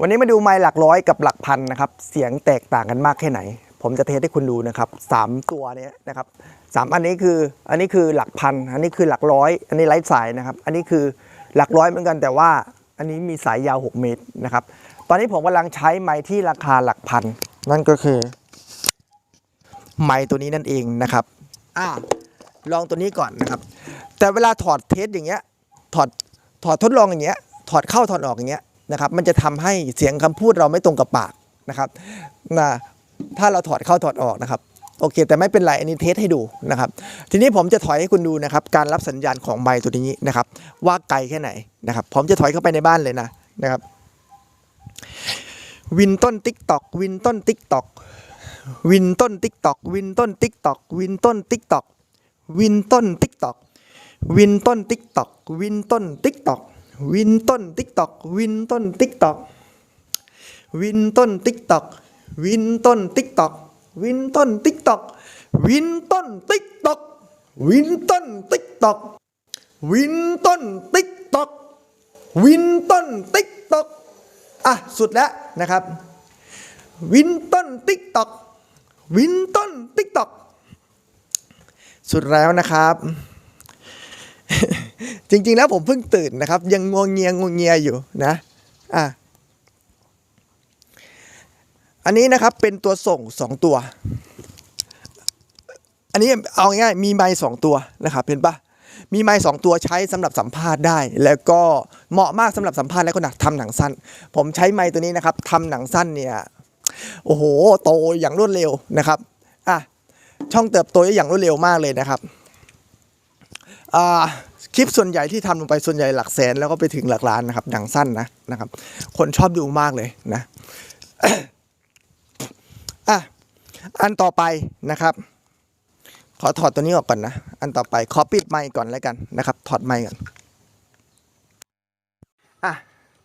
วันนี้มาดูไมค์หลักร้อยกับหลักพันนะครับ เสียงแตกต่างกันมากแค่ไหน ผมจะเทสให้คุณดูนะครับสามตัวนี้นะครับสามอันนี้คืออันนี้คือหลักพันอันนี้คือหลักร้อย อันนี้ไร้สายนะครับ อันนี้คือหลักร้อยเหมือนกันแต่ว่าอันนี้มีสายยาว 6 เมตรนะครับ ตอนนี้ผมกำลังใช้ไมค์ที่ราคาหลักพัน นั่นก็คือ ไมค์ตัวนี้นั่นเองนะครับอ่าลองตัวนี้ก่อนนะครับ แต่เวลาถอดเทสอย่างเงี้ยถอดถอดทดลองอย่างเงี้ยถอดเข้าถอดออกอย่างเงี้ย นะครับมันจะทำให้เสียงคำพูดเราไม่ตรงกับปากนะครับนะถ้าเราถอดเข้าถอดออกนะครับโอเค แต่ไม่เป็นไรอันนี้เทสให้ดูนะครับ ทีนี้ผมจะถอยให้คุณดูนะครับ การรับสัญญาณของไมค์ตัวนี้นะครับ ว่าไกลแค่ไหนนะครับ ผมจะถอยเข้าไปในบ้านเลยนะนะครับ วินต้นติ๊กตอกวินต้นติ๊กตอกวินต้นติ๊กตอกวินต้นติ๊กตอกวินต้นติ๊กตอกวินต้นติ๊กตอกวินต้นติ๊กตอกวินต้นติ๊กตอก วินต้นติ๊กตอกวินต้นติ๊กตอกวินต้นติ๊กตอกวินต้นติ๊กตอกวินต้นติ๊กตอกวินต้นติ๊กตอกวินต้นติ๊กตอกวินต้นติ๊กตอกวินต้นติ๊กตอกอะสุดแล้วนะครับ วินต้นติ๊กตอกวินต้นติ๊กตอกสุดแล้วนะครับ จริง ๆ แล้วผมเพิ่งตื่นนะครับ ยังงวงเงียงวงเงียอยู่นะอะอันนี้นะครับเป็นตัวส่งสองตัว อันนี้เอาง่ายมีไม้สองตัวนะครับเห็นปะมีไม้สองตัวใช้สำหรับสัมภาษณ์ได้ แล้วก็เหมาะมากสำหรับสัมภาษณ์และก็หนักทำหนังสั้น ผมใช้ไม้ตัวนี้นะครับทำหนังสั้นเนี่ยโอ้โหโตอย่างรวดเร็วนะครับอะช่องเติบโตอย่างรวดเร็วมากเลยนะครับ คลิปส่วนใหญ่ที่ทำลงไปส่วนใหญ่หลักแสนแล้วก็ไปถึงหลักล้านนะครับหนังสั้นนะนะครับ คนชอบดูมากเลยนะอะอันต่อไปนะครับ ขอถอดตัวนี้ออกก่อนนะ อันต่อไปขอปิดไมค์ก่อนแล้วกันนะครับ ถอดไมค์ก่อนอะ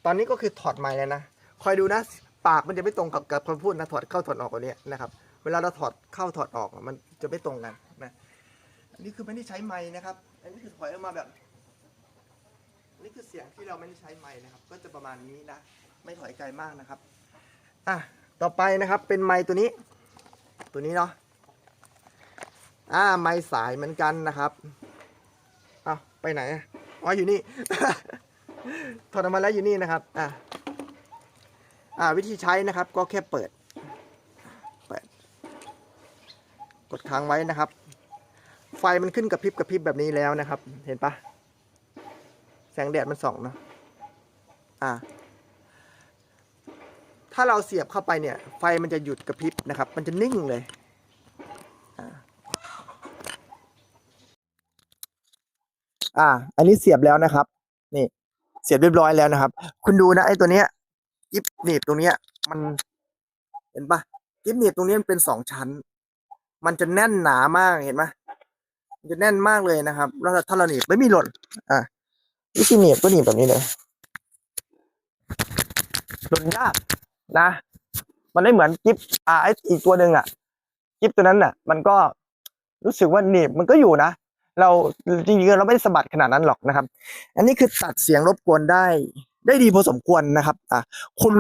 ตอนนี้ก็คือถอดไมค์แล้วนะคอยดูนะ ปากมันจะไม่ตรงกับกับคำพูดนะถอดเข้าถอดออกตัวเนี้ยนะครับ เวลาเราถอดเข้าถอดออกมันจะไม่ตรงกันนะอันนี้คือไม่ได้ใช้ไม้นะครับ อันนี้คือถอยออกมาแบบนนี้คือเสียงที่เราไม่ได้ใช้ไม้นะครับ ก็จะประมาณนี้นะ ไม่ถอยไกลมากนะครับ อะ ต่อไปนะครับ เป็นไม้ตัวนี้ ตัวนี้เนาะ อ่า ไม้สายเหมือนกันนะครับอ้าไปไหนอะอ๋อ อยู่นี่ ถอดออกมาแล้วอยู่นี่นะครับ อะอ่า วิธีใช้นะครับ ก็แค่เปิด เปิด กดค้างไว้นะครับ ฟมันขึ้นกระพริบกระพริบแบบนี้แล้วนะครับ เห็นปะแสงแดดมันส่องเนอะอ่าถ้าเราเสียบเข้าไปเนี่ย ไฟมันจะหยุดกระพริบนะครับ มันจะนิ่งเลยอ่าอ,อันนี้เสียบแล้วนะครับ นี่ เสียบเรียบร้อยแล้วนะครับ คุณดูนะไอ้ตัวเนี้ยกิฟหนีบตรงเนี้ย มัน เห็นปะกิฟหนีบตรงนี้มันเป็นสองชั้น มันจะแน่นหนามากเห็นไหม จะแน่นมากเลยนะครับแล้วถ้าเราหนีบไม่มีหล่นอะวิธีหนีบก็หนีบแบบนี้เลยหล่นยากนะ มันไม่เหมือนกิฟอ่าไออีกตัวหนึ่งอะกิฟตัวนั้นอะ มันก็รู้สึกว่าหนีบมันก็อยู่นะเราจริงๆเราไม่ได้สะบัดขนาดนั้นหรอกนะครับ อันนี้คือตัดเสียงรบกวนได้ ได้ดีพอสมควรนะครับ อะคุณ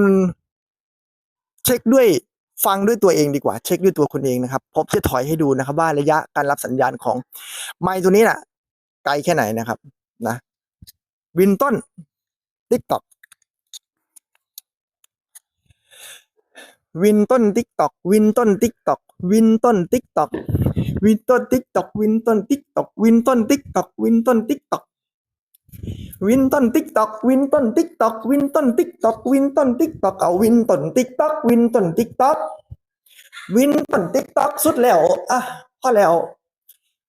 เช็คด้วย ฟังด้วยตัวเองดีกว่าเช็คด้วยตัวคุณเองนะครับผมจะถอยให้ดูนะครับ ว่าระยะการรับสัญญาณของไมค์ตัวนี้น่ะ ไกลแค่ไหนนะครับ นะวินต้นติ๊กตอกวินต้นติ๊กตอกวินต้นติ๊กตอกวินต้นติ๊กตอกวินต้นติ๊กตอกวินต้นติ๊กตอกวินต้นติ๊กตอกวินต้นติ๊กตอก วินต้นติ๊กตอกวินต้นติ๊กตอกวินต้นติ๊กตอกวินต้นติ๊กตอกเอาวินต้นติ๊กตอกวินต้นติ๊กตอกวินต้นติ๊กตอกสุดแล้วอะพอแล้ว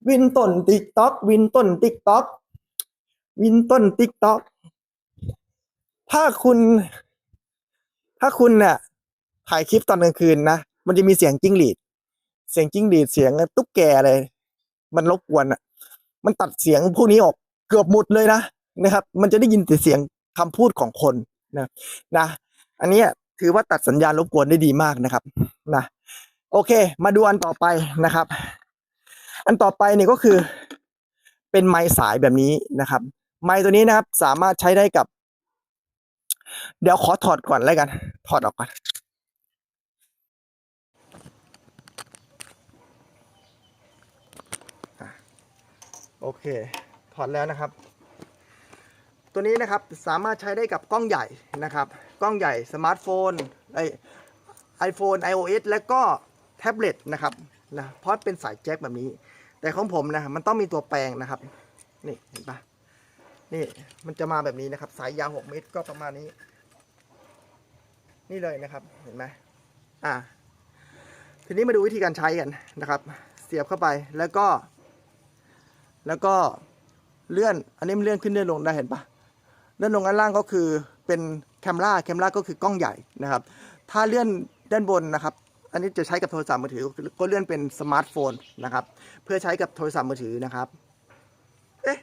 วินต้นติ๊กตอกวินต้นติ๊กตอกวินต้นติ๊กตอกถ้าคุณ ถ้าคุณเนี่ยถ่ายคลิปตอนกลางคืนนะมันจะมีเสียงจิ้งหรีด เสียงจิ้งหรีดเสียงตุ๊กแกอะไรมันรบกวนอะ มันตัดเสียงพวกนี้ออกเกือบหมดเลยนะ นะครับ มันจะได้ยินแต่เสียงคำพูดของคนนะนะ อันนี้ถือว่าตัดสัญญาณรบกวนได้ดีมากนะครับนะโอเค มาดูอันต่อไปนะครับ อันต่อไปเนี่ยก็คือเป็นไม้สายแบบนี้นะครับ ไม้ตัวนี้นะครับ สามารถใช้ได้กับ เดี๋ยวขอถอดก่อนแล้วกัน ถอดออกก่อนโอเค ถอดแล้วนะครับ ตัวนี้นะครับสามารถใช้ได้กับกล้องใหญ่นะครับกล้องใหญ่สมาร์ทโฟนไอไอโฟน iOS และก็แท็บเล็ตนะครับนะเพราะเป็นสายแจ็คแบบนี้ แต่ของผมนะมันต้องมีตัวแปลงนะครับนี่เห็นปะนี่มันจะมาแบบนี้นะครับ สายยาว 6 เมตรก็ประมาณนี้ นี่เลยนะครับเห็นไหมอ่าทีนี้มาดูวิธีการใช้กันนะครับ เสียบเข้าไปแล้วก็ แล้วก็เลื่อน อันนี้มันเลื่อนขึ้นเลื่อนลงได้เห็นปะ เลื่อนลงด้านล่างก็คือเป็นแคมราแคมราก็คือกล้องใหญ่นะครับ ถ้าเลื่อนด้านบนนะครับ อันนี้จะใช้กับโทรศัพท์มือถือก็เลื่อนเป็นสมาร์ทโฟนนะครับ เพื่อใช้กับโทรศัพท์มือถือนะครับ เอ๊ะ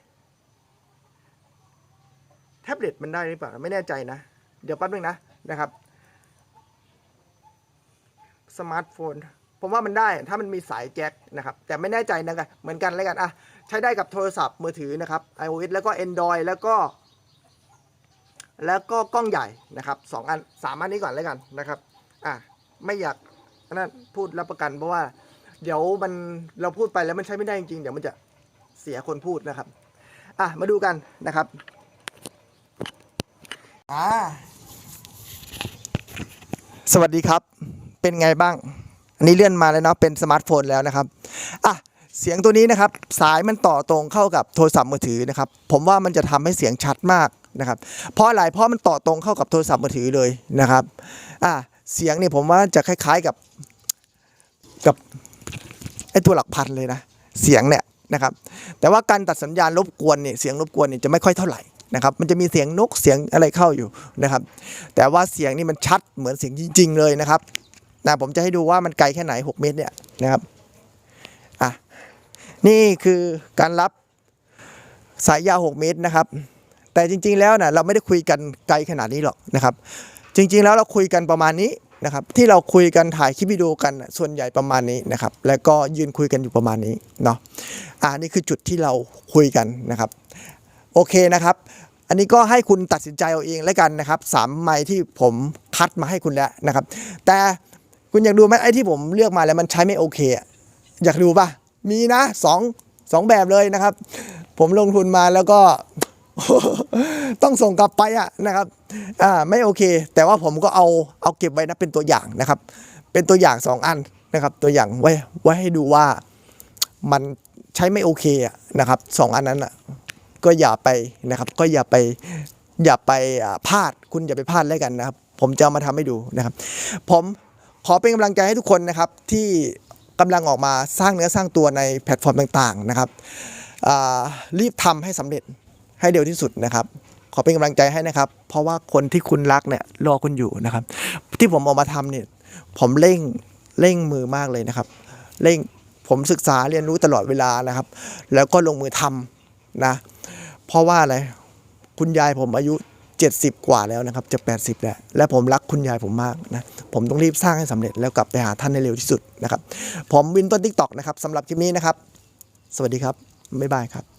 แท็บเล็ตมันได้หรือเปล่าไม่แน่ใจนะ เดี๋ยวแป๊บนึงนะนะครับสมาร์ทโฟนผมว่ามันได้ถ้ามันมีสายแจ็คนะครับ แต่ไม่แน่ใจนะครับเหมือนกันแล้วกันอะใช้ได้กับโทรศัพท์มือถือนะครับ iOS แล้วก็ Android แล้วก็ แล้วก็กล้องใหญ่นะครับสองอันสามอันนี้ก่อนแล้วกันนะครับอะไม่อยากนนั้นพูดรับประกันเพราะว่า เดี๋ยวมันเราพูดไปแล้วมันใช้ไม่ได้จริงๆเดี๋ยวมันจะเสียคนพูดนะครับอะมาดูกันนะครับอ่าสวัสดีครับเป็นไงบ้าง อันนี้เลื่อนมาแล้วเนาะเป็นสมาร์ทโฟนแล้วนะครับอะเสียงตัวนี้นะครับ สายมันต่อตรงเข้ากับโทรศัพท์มือถือนะครับ ผมว่ามันจะทำให้เสียงชัดมาก นะครับเพราะอะไรเพราะมันต่อตรงเข้ากับโทรศัพท์มือถือเลยนะครับอะเสียงนี่ผมว่าจะคล้ายๆกับกับไอตัวหลักพันเลยนะเสียงเนี่ยนะครับแต่ว่าการตัดสัญญาณรบกวนเนี่ยเสียงรบกวนเนี่ยจะไม่ค่อยเท่าไหร่นะครับมันจะมีเสียงนกเสียงอะไรเข้าอยู่นะครับแต่ว่าเสียงนี่มันชัดเหมือนเสียงจริง ๆ เลยนะครับนะผมจะให้ดูว่ามันไกลแค่ไหน 6 เมตรเนี่ยนะครับอะนี่คือการรับสายยาว 6 เมตรนะครับ แต่จริง ๆ แล้วนะเราไม่ได้คุยกันไกลขนาดนี้หรอกนะครับ จริง ๆ แล้วเราคุยกันประมาณนี้นะครับ ที่เราคุยกันถ่ายคลิปวิดีโอกันส่วนใหญ่ประมาณนี้นะครับ แล้วก็ยืนคุยกันอยู่ประมาณนี้เนาะอ่านี่คือจุดที่เราคุยกันนะครับ โอเคนะครับ อันนี้ก็ให้คุณตัดสินใจเอาเองแล้วกันนะครับสามไม้ที่ผมคัดมาให้คุณแล้วนะครับ แต่คุณอยากดูไหมไอ้ที่ผมเลือกมาแล้วมันใช้ไม่โอเคอะอยากดูป่ะมีนะสองสองแบบเลยนะครับ ผมลงทุนมาแล้วก็ ต้องส่งกลับไปอะนะครับอ่าไม่โอเค แต่ว่าผมก็เอาเอาเก็บไว้นะเป็นตัวอย่างนะครับ เป็นตัวอย่างสองอันนะครับ ตัวอย่างไว้ไว้ให้ดูว่ามันใช้ไม่โอเคอะนะครับสองอันนั้นอะก็อย่าไปนะครับ ก็อย่าไปอย่าไปพลาดคุณอย่าไปพลาดแล้วกันนะครับ ผมจะมาทำให้ดูนะครับ ผมขอเป็นกำลังใจให้ทุกคนนะครับที่กำลังออกมาสร้างเนื้อสร้างตัวในแพลตฟอร์มต่างๆนะครับรีบทำให้สำเร็จ ให้เร็วที่สุดนะครับ ขอเป็นกำลังใจให้นะครับ เพราะว่าคนที่คุณรักเนี่ยรอคุณอยู่นะครับ ที่ผมออกมาทำเนี่ยผมเร่งเร่งมือมากเลยนะครับ เร่งผมศึกษาเรียนรู้ตลอดเวลานะครับ แล้วก็ลงมือทำนะ เพราะว่าอะไรคุณยายผมอายุ 70 กว่าแล้วนะครับจะ 80 แล้ว และผมรักคุณยายผมมากนะ ผมต้องรีบสร้างให้สำเร็จแล้วกลับไปหาท่านให้เร็วที่สุดนะครับ ผมวินต้นทิกตอกนะครับสำหรับคลิปนี้นะครับ สวัสดีครับ บ๊ายบายครับ